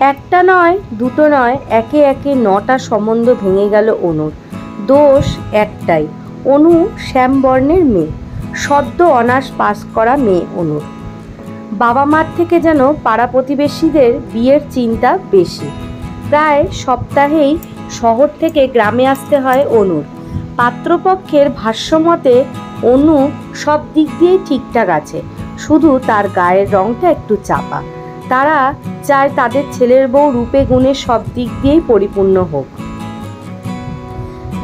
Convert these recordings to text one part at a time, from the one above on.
একটা নয়, দুটো নয়, একে একে নটা সম্বন্ধ ভেঙে গেল অনুর। দোষ একটাই, অনু শ্যামবর্ণের মেয়ে। সদ্য অনার্স পাস করা মেয়ে অনুর। বাবা মার থেকে যেন পাড়া প্রতিবেশীদের বিয়ের চিন্তা বেশি। প্রায় সপ্তাহেই শহর থেকে গ্রামে আসতে হয় অনুর। পাত্রপক্ষের ভাষ্যমতে, অনু সব দিক দিয়েই ঠিকঠাক আছে, শুধু তার গায়ের রংটা একটু চাপা। তারা চায় তাদের ছেলের বউ রূপে গুণে সব দিক দিয়েই পরিপূর্ণ হোক।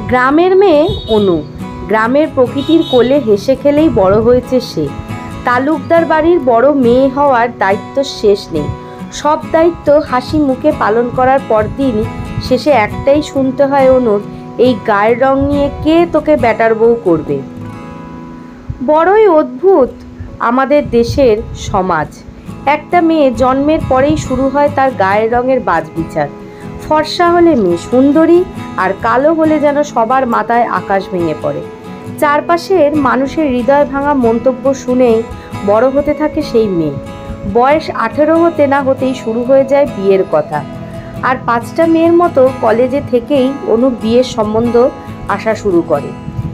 গ্রামের মেয়ে অনু। গ্রামের প্রকৃতির কোলে হেসে খেলেই বড় হয়েছে সে। তালুকদার বাড়ির বড় মেয়ে হওয়ার দায়িত্ব শেষ নেই। সব দায়িত্ব হাসি মুখে পালন করার পরদিন শেষে একটাই শুনতে হয় অনুর, এই গায়ের রং নিয়ে কে তোকে ব্যাটার বউ করবে? বড়ই অদ্ভুত। আমাদের দেশের সমাজ। একটা মেয়ে জন্মের পরেই শুরু হয় তার গায়ের রঙের বাজবিচার। ফর্সা হলে মেয়ে সুন্দরী আর কালো হলে যেন সবার মাথায় আকাশ ভেঙে পড়ে। চারপাশের মানুষের হৃদয় ভাঙা মন্তব্য শুনেই বড় হতে থাকে সেই মেয়ে। বয়স আঠেরো হতে না হতেই শুরু হয়ে যায় বিয়ের কথা। আর পাঁচটা মেয়ের মতো কলেজে থেকেই অনু বিয়ের সম্বন্ধ আসা শুরু করে।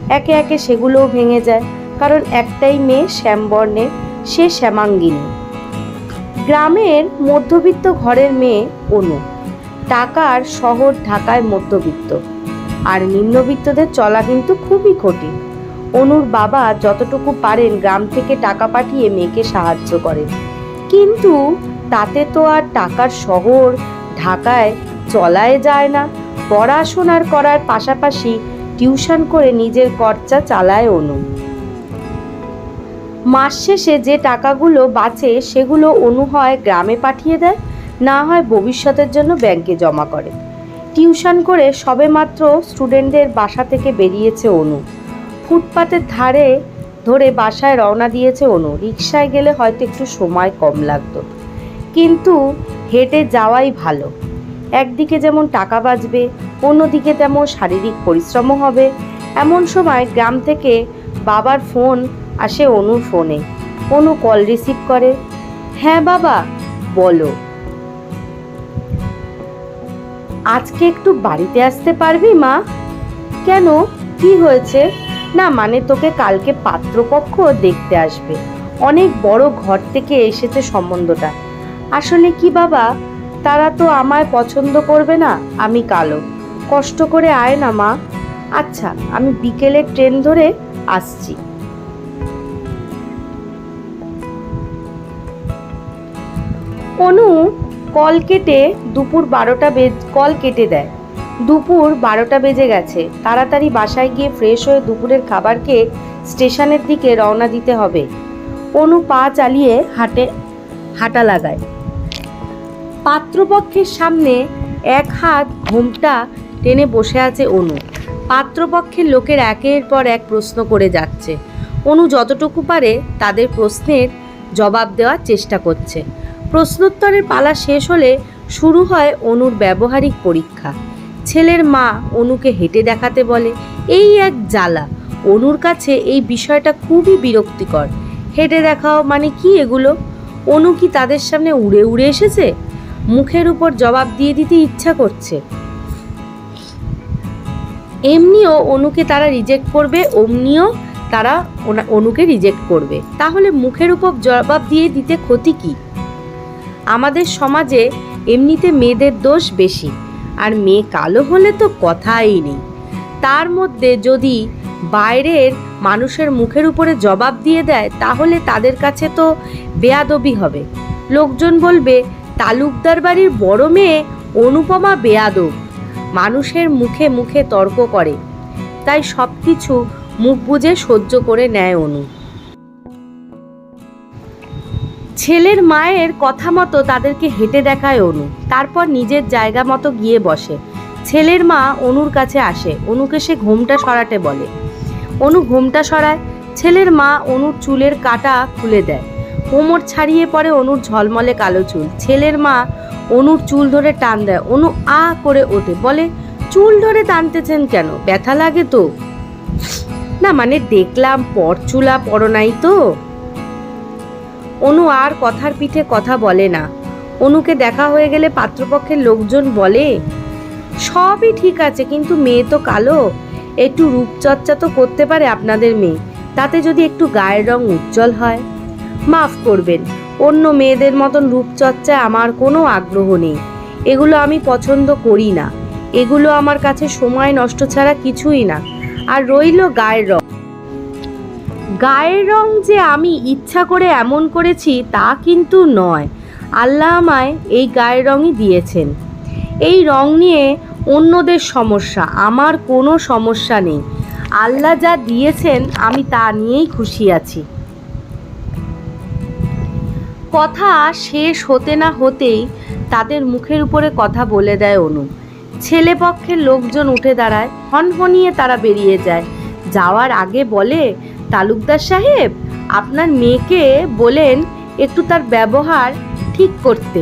একে একে সেগুলোও ভেঙে যায়, কারণ একটাই মেয়ে শ্যামবর্ণের, সে শ্যামাঙ্গিনী। গ্রামের মধ্যবিত্ত ঘরের মেয়ে অনু। টাকার শহর ঢাকায় মধ্যবিত্ত। আর নিম্নবিত্তদের চলা কিন্তু খুবই কঠিন। অনুর বাবা যতটুকু পারেন গ্রাম থেকে টাকা পাঠিয়ে মেয়েকে সাহায্য করেন। কিন্তু তাতে তো আর টাকার শহর ঢাকায় চলায় যায় না। পড়াশোনার করার পাশাপাশি টিউশন করে নিজের খরচা চালায় অনু। মাস শেষে যে টাকাগুলো বাঁচে সেগুলো অনু হয় গ্রামে পাঠিয়ে দেয়, না হয় ভবিষ্যতের জন্য ব্যাংকে জমা করে। টিউশন করে সবেমাত্র স্টুডেন্টদের বাসা থেকে বেরিয়েছে অনু। ফুটপাতের ধারে ধরে বাসায় রওনা দিয়েছে অনু। রিক্সায় গেলে হয়তো একটু সময় কম লাগতো। কিন্তু হেঁটে যাওয়াই ভালো। একদিকে যেমন টাকা বাঁচবে, অন্যদিকে তেমন শারীরিক পরিশ্রমও হবে। এমন সময় গ্রাম থেকে বাবার ফোন আসে অনুর ফোনে। অনু কল রিসিভ করে হ্যাঁ বাবা, বলো। আজকে একটু বাড়িতে আসতে পারবি মা? কেন? কি হয়েছে? না মানে তোকে কালকে পাত্রপক্ষ দেখতে আসবে। অনেক বড় ঘর থেকে এসেছে সম্বন্ধটা। আসলে কি বাবা, তারা তো আমায় পছন্দ করবে না, আমি কালো। কষ্ট করে আয় না মা। আচ্ছা আমি বিকেলে ট্রেন ধরে আসছি। অনু কল কেটে দুপুর বারোটা বেজ, কল কেটে দেয়। দুপুর বারোটা বেজে গেছে। তাড়াতাড়ি বাসায় গিয়ে ফ্রেশ হয়ে দুপুরের খাবার খেয়ে স্টেশনের দিকে রওনা দিতে হবে। অনু পা চালিয়ে হাটে, হাঁটা লাগায়। পাত্রপক্ষের সামনে এক হাত ঘোমটা টেনে বসে আছে অনু। পাত্রপক্ষের লোকের একের পর এক প্রশ্ন করে যাচ্ছে। অনু যতটুকু পারে তাদের প্রশ্নের জবাব দেওয়ার চেষ্টা করছে। প্রশ্নোত্তরের পালা শেষ হলে শুরু হয় অনুর ব্যবহারিক পরীক্ষা। ছেলের মা অনুকে হেঁটে দেখাতে বলে, এই এক জ্বালা, অনুর কাছে এই বিষয়টা খুবই বিরক্তিকর। হেঁটে দেখাও মানে কি এগুলো? অনু কি তাদের সামনে উড়ে উড়ে এসেছে? মুখের উপর জবাব দিয়ে দিতে ইচ্ছা করছে। এমনিও অনুকে তারা রিজেক্ট করবে, অমনিও তারা অনুকে রিজেক্ট করবে। তাহলে মুখের উপর জবাব দিয়ে দিতে ক্ষতি কি? আমাদের সমাজে এমনিতে মেয়েদের দোষ বেশি, আর মেয়ে কালো হলে তো কথাই নেই। তার মধ্যে যদি বাইরের মানুষের মুখের উপরে জবাব দিয়ে দেয়, তাহলে তাদের কাছে তো বেয়াদবি হবে। লোকজন বলবে, তালুকদার বাড়ির বড় মেয়ে অনুপমা বেয়াদব, মানুষের মুখে মুখে তর্ক করে। তাই সব কিছু মুখ বুজে সহ্য করে নেয় অনু। ছেলের মায়ের কথা মতো তাদেরকে হেঁটে দেখায় অনু। তারপর নিজের জায়গা মতো গিয়ে বসে। ছেলের মা অনুর কাছে আসে। অনুকে সে ঘোমটা সরাতে বলে। অনু ঘোমটা সরায়। ছেলের মা অনুর চুলের কাটা খুলে দেয়। কোমর ছাড়িয়ে পড়ে অনুর ঝলমলে কালো চুল। ছেলের মা অনুর চুল ধরে টান দেয়। অনু আ করে ওঠে। বলে, চুল ধরে টানতেছেন কেন? ব্যথা লাগে তো? না মানে দেখলাম, পরচুলা পড়ো নাই তো? অনু আর কথার পিঠে কথা বলে না। অনুকে দেখা হয়ে গেলে পাত্রপক্ষের লোকজন বলে, সবই ঠিক আছে, কিন্তু মেয়ে তো কালো। একটু রূপচর্চা তো করতে পারে আপনাদের মেয়ে। তাতে যদি একটু গায়ের রং উজ্জ্বল হয়, মাফ করবেন। অন্য মেয়েদের মতন রূপচর্চায় আমার কোনো আগ্রহ নেই। এগুলো আমি পছন্দ করি না। এগুলো আমার কাছে সময় নষ্ট ছাড়া কিছুই না। আর রইল গায়ের রং। গায়ের রং যে আমি ইচ্ছা করে এমন করেছি তা কিন্তু নয়। আল্লাহ আমায় এই গায়ের রঙই দিয়েছেন। এই রং নিয়ে অন্যদের সমস্যা, আমার কোনো সমস্যা নেই। আল্লাহ যা দিয়েছেন, আমি তা নিয়েই খুশি আছি। কথা শেষ হতে না হতেই তাদের মুখের উপরে কথা বলে দেয় অনু। ছেলে পক্ষের লোকজন উঠে দাঁড়ায়, হনহনিয়ে তারা বেরিয়ে যায়। যাওয়ার আগে বলে তালুকদার সাহেব, আপনার মেয়েকে বলেন একটু তার ব্যবহার ঠিক করতে।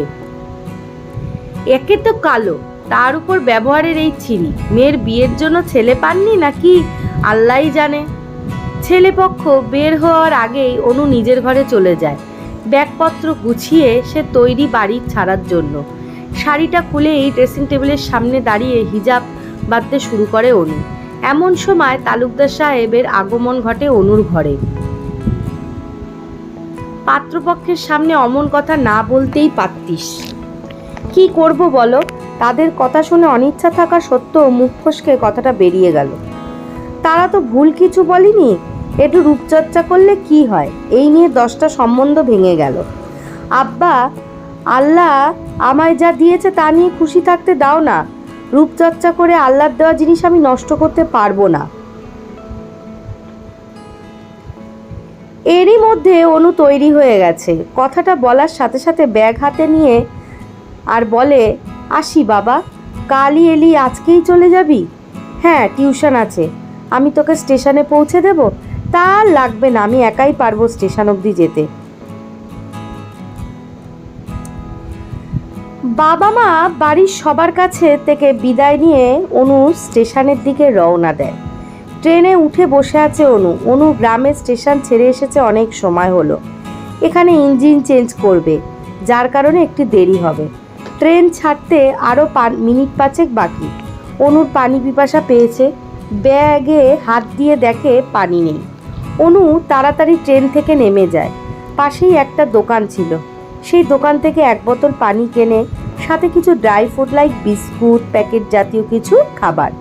একে তো কালো, তার উপর ব্যবহারের এই ছিরি। মেয়ের বিয়ের জন্য ছেলে পাননি নাকি? আল্লাহই জানে। ছেলেপক্ষ বের হওয়ার আগেই অনু নিজের ঘরে চলে যায়। ব্যাগপত্র গুছিয়ে সে তৈরি বাড়ি ছাড়ার জন্য। শাড়িটা খুলেই ড্রেসিং টেবিলের সামনে দাঁড়িয়ে হিজাব বাঁধতে শুরু করে অনু। এমন সময় তালুকদার সাহেবের আগমন ঘটে অনুর ঘরে। পাত্রপক্ষের সামনে অমন কথা না বলতেই পারতিস কি করব বলো? তাদের কথা শুনে অনিচ্ছা থাকা সত্ত্বেও মুখ ফসকে কথাটা বেরিয়ে গেল। তারা তো ভুল কিছু বলেনি? একটু রূপচর্চা করলে কি হয়? এই নিয়ে দশটা সম্বন্ধ ভেঙে গেল। আব্বা, আল্লাহ আমায় যা দিয়েছে তা নিয়ে খুশি থাকতে দাও না। রূপচর্চা করে আল্লাহর দেওয়া জিনিস আমি নষ্ট করতে পারব না। এরই মধ্যে অনু তৈরি হয়ে গেছে। কথাটা বলার সাথে সাথে ব্যাগ হাতে নিয়ে আর বলে, আসি বাবা, কালই এলি, আজকেই চলে যাবি? হ্যাঁ টিউশন আছে। আমি তোকে স্টেশনে পৌঁছে দেব? তা লাগবে না, আমি একাই পারব স্টেশন অবধি যেতে। বাবা মা বাড়ির সবার কাছে থেকে বিদায় নিয়ে অনু স্টেশনের দিকে রওনা দেয়। ট্রেনে উঠে বসে আছে অনু। অনু গ্রামের স্টেশন ছেড়ে এসেছে অনেক সময় হলো। এখানে ইঞ্জিন চেঞ্জ করবে, যার কারণে একটু দেরি হবে। ট্রেন ছাড়তে আরও মিনিট পাঁচেক বাকি। অনুর পানি পিপাসা পেয়েছে। ব্যাগে হাত দিয়ে দেখে পানি নেই। অনু তাড়াতাড়ি ট্রেন থেকে নেমে যায়। পাশেই একটা দোকান ছিল। সেই দোকান থেকে এক বোতল পানি কেনে সাথে কিছু dry fruit like biscuit, packet জাতীয় কিছু খাবার।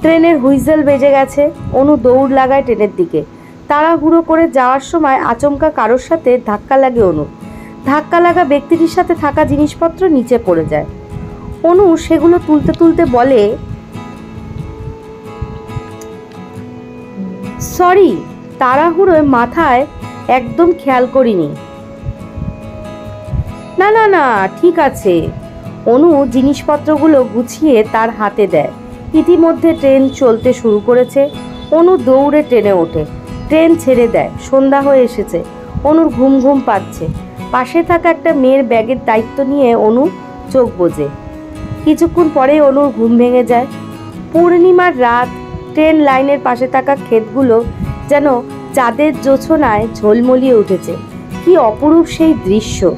ট্রেনের হুইজেল বেজে গেছে, অনু দৌড় লাগায় ট্রেনের দিকে। তাড়াহুড়ো করে যাওয়ার সময় আচমকা কারোর সাথে ধাক্কা লাগে অনু। ধাক্কা লাগা ব্যক্তিটির সাথে থাকা জিনিসপত্র নিচে পড়ে যায়। অনু সেগুলো তুলতে তুলতে বলে, সরি, তাড়াহুড়োয় মাথায় একদম খেয়াল করিনি। না না না, ঠিক আছে। অনু জিনিসপত্রগুলো গুছিয়ে তার হাতে দেয়। ইতিমধ্যে ট্রেন চলতে শুরু করেছে। অনু দৌড়ে ট্রেনে ওঠে। ট্রেন ছেড়ে দেয়। সন্ধ্যা হয়ে এসেছে। অনুর ঘুম ঘুম পাচ্ছে। পাশে থাকা একটা মেয়ের ব্যাগের দায়িত্ব নিয়ে অনু চোখ বোঝে। কিছুক্ষণ পরেই অনুর ঘুম ভেঙে যায়। পূর্ণিমার রাত, ট্রেন লাইনের পাশে থাকা ক্ষেতগুলো যেন চাঁদের জোছনায় ঝলমলিয়ে উঠেছে। কি অপরূপ সেই দৃশ্য!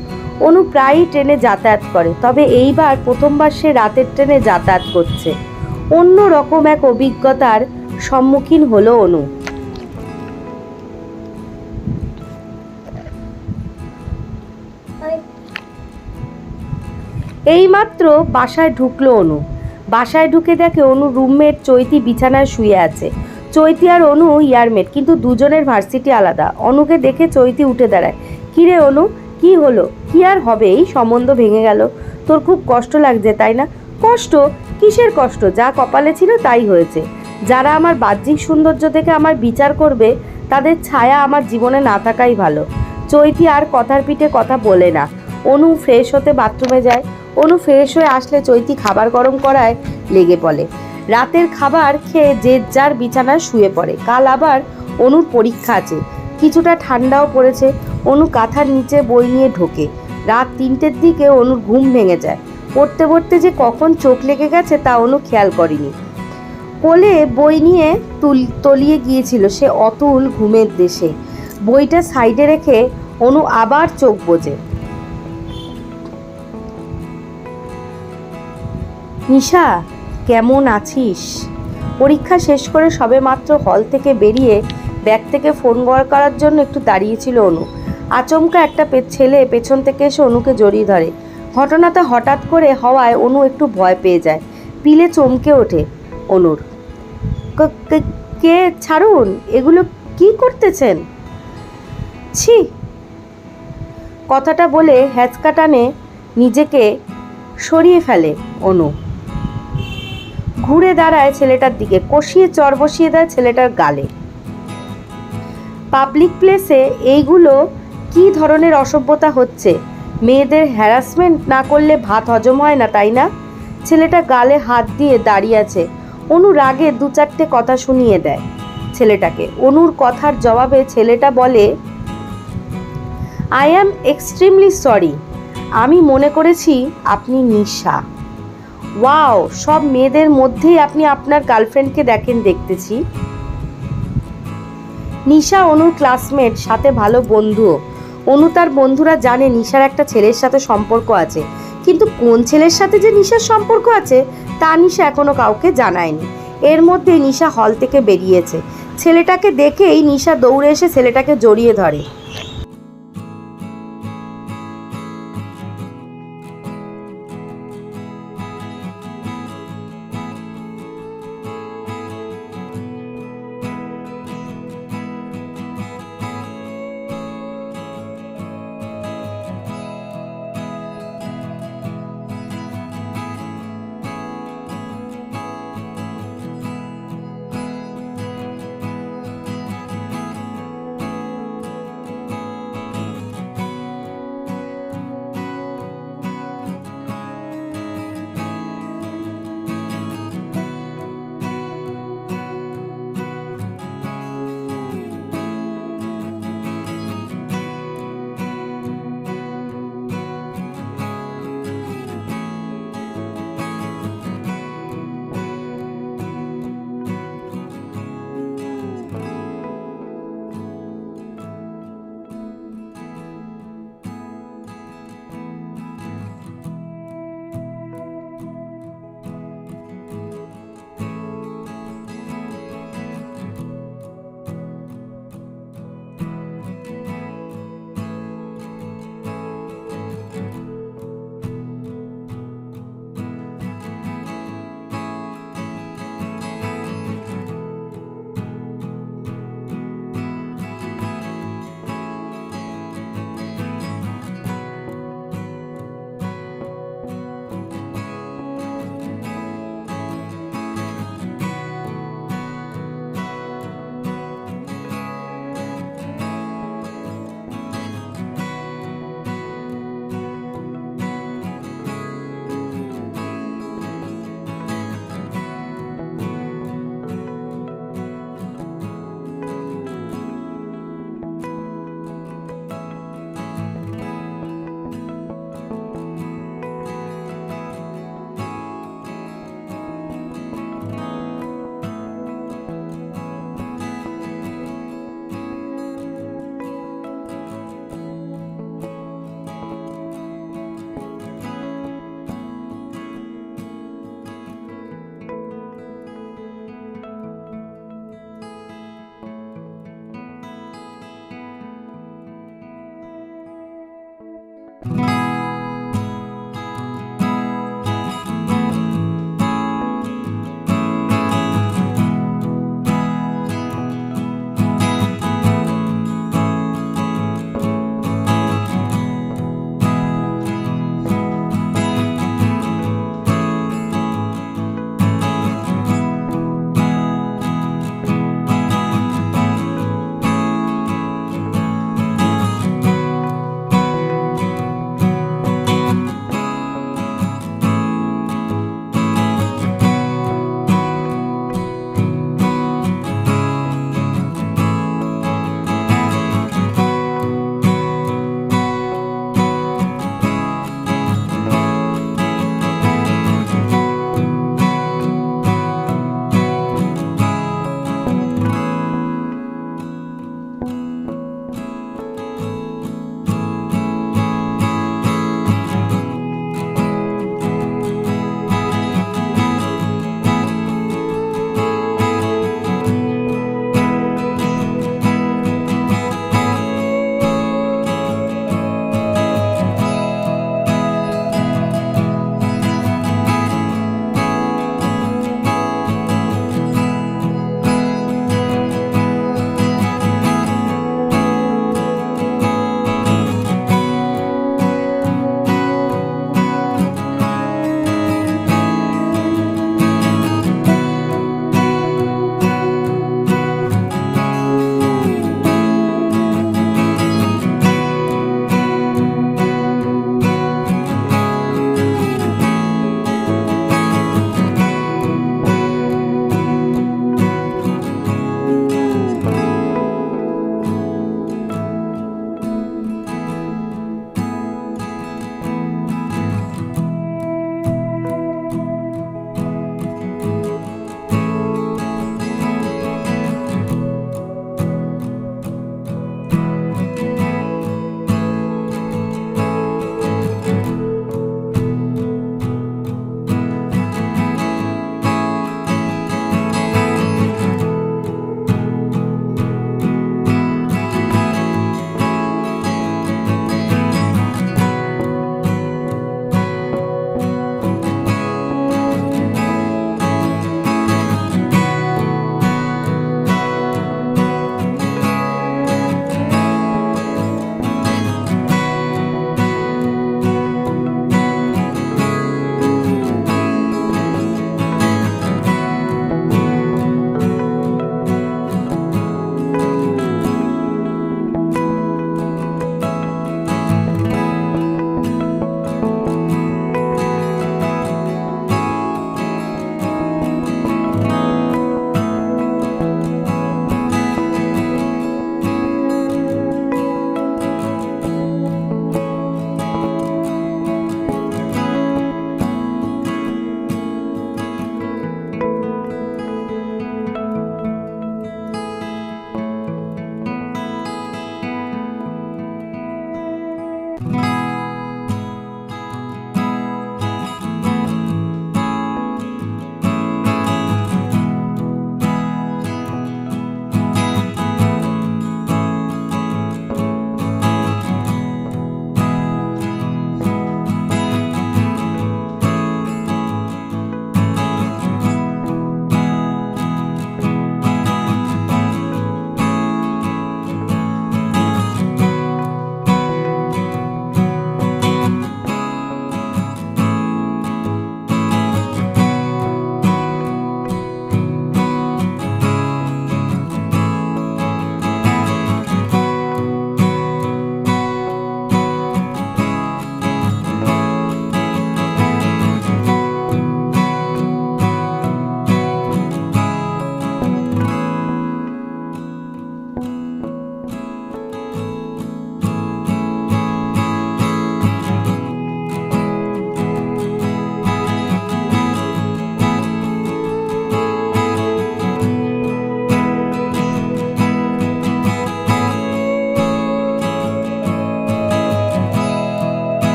অনু প্রায়ই ট্রেনে যাতায়াত করে, তবে এইবার প্রথমবার সে রাতের ট্রেনে যাতায়াত করছে। অন্য রকম এক অভিজ্ঞতার সম্মুখীন হলো অনু। এইমাত্র বাসায় ঢুকলো অনু। বাসায় ঢুকে দেখে অনু রুমমেট চৈতি বিছানায় শুয়ে আছে। চৈতি আর অনু ইয়ারমেট, কিন্তু দুজনের ভার্সিটি আলাদা। অনুকে দেখে চৈতি উঠে দাঁড়ায়। কিরে অনু, কি হলো? কি আর হবে? এই সম্বন্ধ ভেঙে গেল। তোর খুব কষ্ট লাগছে, তাই না? কষ্ট? কিসের কষ্ট? যা কপালে ছিল তাই হয়েছে। যারা আমার বাহ্যিক সৌন্দর্য দেখে আমার বিচার করবে, তাদের ছায়া আমার জীবনে না থাকাই ভালো। চৈতি আর কথার পিঠে কথা বলে না। অনু ফ্রেশ হতে বাথরুমে যায়। অনু ফ্রেশ হয়ে আসলে চৈতি খাবার গরম করায় লেগে পড়ে। রাতের খাবার খেয়ে যে যার বিছানায় শুয়ে পড়ে। কাল আবার অনুর পরীক্ষা আছে। কিছুটা ঠান্ডাও পড়েছে। অনু কাঁথার নিচে বই নিয়ে ঢোকে। রাত তিনটের দিকে অনুর ঘুম ভেঙে যায়। পড়তে পড়তে যে কখন চোখ লেগে গেছে তা অনু খেয়াল করেনি। কোলে বই নিয়ে তুল, তলিয়ে গিয়েছিল সে অতুল ঘুমের দেশে। বইটা সাইডে রেখে অনু আবার চোখ বোঝে নিশা, কেমন আছিস? পরীক্ষা শেষ করে সবে মাত্র হল থেকে বেরিয়ে ব্যাগ থেকে ফোন বার করার জন্য একটু দাঁড়িয়েছিল অনু। আচমকা একটা ছেলে পেছন থেকে এসে অনুকে জড়িয়ে ধরে। ঘটনাটা হঠাৎ করে হওয়ায় অনু একটু ভয় পেয়ে যায়। পিলে চমকে ওঠে অনুর। কে ছাড়ুন? এগুলো কি করতেছেন? ছি! কথাটা বলে হ্যাচকা টানে নিজেকে সরিয়ে ফেলে অনু। ঘুরে দাঁড়ায় ছেলেটার দিকে, কষিয়ে চর বসিয়ে দেয় ছেলেটার গালে। পাবলিক প্লেসে এইগুলো কি ধরনের অসভ্যতা হচ্ছে? মেয়েদের হ্যারাসমেন্ট না করলে ভাত হজম হয় না, তাই না? ছেলেটা গালে হাত দিয়ে দাঁড়িয়ে আছে। অনু রাগে দু চারটে কথা শুনিয়ে দেয় ছেলেটাকে। অনুর কথার জবাবে ছেলেটা বলে আই অ্যাম এক্সট্রিমলি সরি আমি মনে করেছি আপনি নিশা। ওয়াও সব মেয়েদের মধ্যেই আপনি আপনার গার্লফ্রেন্ডকে দেখেন, দেখতেছি। নিশা, অনুর ক্লাসমেট সাথে ভালো বন্ধুও। অনু তার বন্ধুরা জানে নিশার একটা ছেলের সাথে সম্পর্ক আছে। কিন্তু কোন ছেলের সাথে যে নিশার সম্পর্ক আছে, তা নিশা এখনও কাউকে জানায়নি। এর মধ্যে নিশা হল থেকে বেরিয়েছে। ছেলেটাকে দেখেই নিশা দৌড়ে এসে ছেলেটাকে জড়িয়ে ধরে।